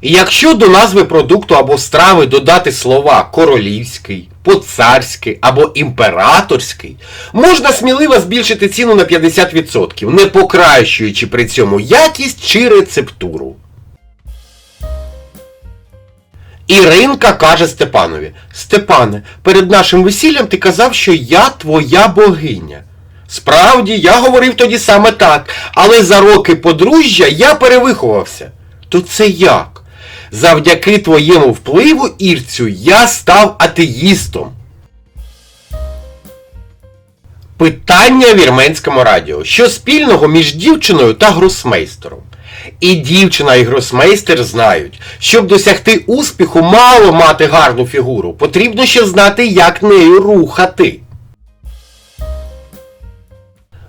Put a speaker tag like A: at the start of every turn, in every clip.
A: І якщо до назви продукту або страви додати слова королівський, поцарський або імператорський, можна сміливо збільшити ціну на 50%, не покращуючи при цьому якість чи рецептуру. Іринка каже Степанові: Степане, перед нашим весіллям ти казав, що я твоя богиня. Справді, я говорив тоді саме так, але за роки подружжя я перевиховався. То це як? Завдяки твоєму впливу, Ірцю, я став атеїстом. Питання в вірменському радіо. Що спільного між дівчиною та гросмейстером? І дівчина, і гросмейстер знають, щоб досягти успіху, мало мати гарну фігуру. Потрібно ще знати, як нею рухати.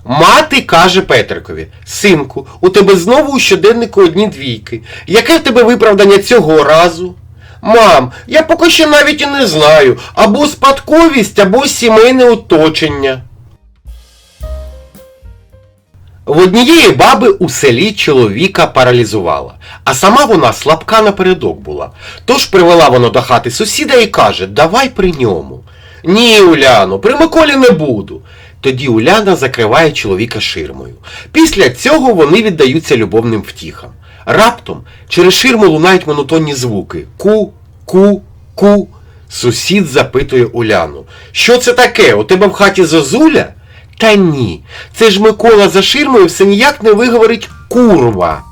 A: Мати каже Петрикові, синку, у тебе знову у щоденнику одні двійки. Яке в тебе виправдання цього разу? Мам, я поки що навіть і не знаю. Або спадковість, або сімейне оточення. В однієї баби у селі чоловіка паралізувала, а сама вона слабка напередок була. Тож привела вона до хати сусіда і каже, давай при ньому. Ні, Уляно, при Миколі не буду. Тоді Уляна закриває чоловіка ширмою. Після цього вони віддаються любовним втіхам. Раптом через ширму лунають монотонні звуки. Ку, ку, ку. Сусід запитує Уляну. Що це таке? У тебе в хаті зозуля? Та ні. Це ж Микола за ширмою все ніяк не виговорить курва.